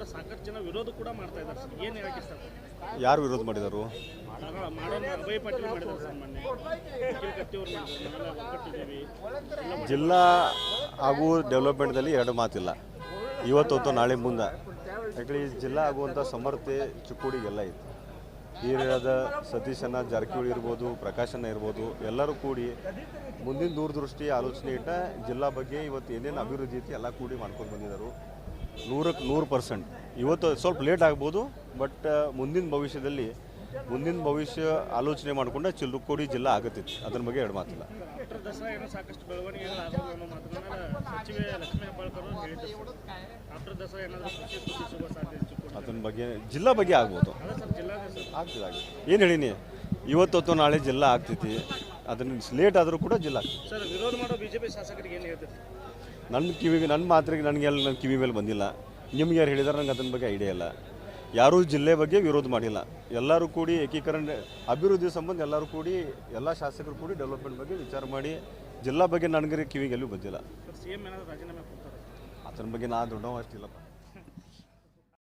ಕೂಡ ಸಾಕಷ್ಟು ಜನ ವಿರೋಧ ಕೂಡ ಮಾಡ್ತಾ ಇದ್ದಾರೆ ಸರ್. ಏನು ಹೇಳಕ್ಕೆ ಸರ್ ಯಾರು ವಿರೋಧ ಮಾಡಿದರು? ಮಾಡೋಣ ಅಭಯ ಪಾಟೀಲ್ ಮಾಡಿದ್ದಾರೆ ಸರ್ ಮೊನ್ನೆ. ನಿಖಿಲ್ ಕತ್ತಿಯವ್ರು ಮಾಡಿದ್ರು. ನಾವೆಲ್ಲ ಒಗ್ಗಟ್ಟಿದ್ದೀವಿ. ಎಲ್ಲ ಜಿಲ್ಲಾ ಹಾಗೂ ಡೆವಲಪ್ಮೆಂಟ್ದಲ್ಲಿ ಎರಡು ಮಾತಿಲ್ಲ. ಇವತ್ತು ಹೊತ್ತು ನಾಳೆ ಮುಂದೆ. ಯಾಕಂದರೆ ಈ ಜಿಲ್ಲಾ ಆಗುವಂಥ ಸಮರ್ಥೆ ಚಿಕ್ಕೋಡಿಗೆಲ್ಲ ಇತ್ತು. ಹಿರಿಯರಾದ ಸತೀಶನ ಜಾರಕಿಹೊಳಿ ಇರ್ಬೋದು ಪ್ರಕಾಶನ ಇರ್ಬೋದು ಎಲ್ಲರೂ ಕೂಡಿ ಮುಂದಿನ ದೂರದೃಷ್ಟಿ ಆಲೋಚನೆ ಇಟ್ಟ ಜಿಲ್ಲಾ ಬಗ್ಗೆ ಇವತ್ತು ಏನೇನು ಅಭಿವೃದ್ಧಿ ಐತಿ ಎಲ್ಲ ಕೂಡಿ ಮಾಡ್ಕೊಂಡು ಬಂದಿದ್ದಾರೆ. ನೂರಕ್ಕೆ ನೂರು ಪರ್ಸೆಂಟ್. ಇವತ್ತು ಸ್ವಲ್ಪ ಲೇಟ್ ಆಗ್ಬೋದು ಬಟ್ ಮುಂದಿನ ಭವಿಷ್ಯದಲ್ಲಿ ಮುಂದಿನ ಭವಿಷ್ಯ ಆಲೋಚನೆ ಮಾಡಿಕೊಂಡ ಚಿಲ್ಕೋಡಿ ಜಿಲ್ಲಾ ಆಗತ್ತೈತಿ ಅದ್ರ ಬಗ್ಗೆ ಎರಡು ಮಾತಿಲ್ಲ. ಅದನ್ನ ಬಗ್ಗೆ ಜಿಲ್ಲಾ ಬಗ್ಗೆ ಆಗ್ಬೋದು. ಆಗ್ತದೆ ಆಗ್ತದೆ. ಏನು ಹೇಳಿನಿ? ಇವತ್ತೊತ್ತು ನಾಳೆ ಜಿಲ್ಲಾ ಆಗ್ತೈತಿ ಅದನ್ನ ಲೇಟ್ ಆದರೂ ಕೂಡ ಜಿಲ್ಲಾ ಆಗ್ತೈತಿ ನನ್ನ ಕಿವಿಗೆ ನನ್ನ ಮಾತ್ರೆಗೆ ನನಗೆ ಎಲ್ಲ ನನ್ನ ಕಿವಿ ಮೇಲೆ ಬಂದಿಲ್ಲ. ನಿಮ್ಗೆ ಯಾರು ಹೇಳಿದಾರೆ ನಂಗೆ ಅದನ್ನ ಬಗ್ಗೆ ಐಡಿಯಾ ಇಲ್ಲ. ಯಾರೂ ಜಿಲ್ಲೆ ಬಗ್ಗೆ ವಿರೋಧ ಮಾಡಿಲ್ಲ. ಎಲ್ಲರೂ ಕೂಡಿ ಏಕೀಕರಣ ಅಭಿವೃದ್ಧಿ ಸಂಬಂಧ ಎಲ್ಲರೂ ಕೂಡಿ ಎಲ್ಲ ಶಾಸಕರು ಕೂಡಿ ಡೆವಲಪ್ಮೆಂಟ್ ಬಗ್ಗೆ ವಿಚಾರ ಮಾಡಿ ಜಿಲ್ಲಾ ಬಗ್ಗೆ ನನಗೆ ಕಿವಿಗೆ ಎಲ್ಲೂ ಬಂದಿಲ್ಲ. ಅದ್ರ ಬಗ್ಗೆ ನಾ ದೊಡ್ಡವ ಅಷ್ಟಿಲ್ಲಪ್ಪ.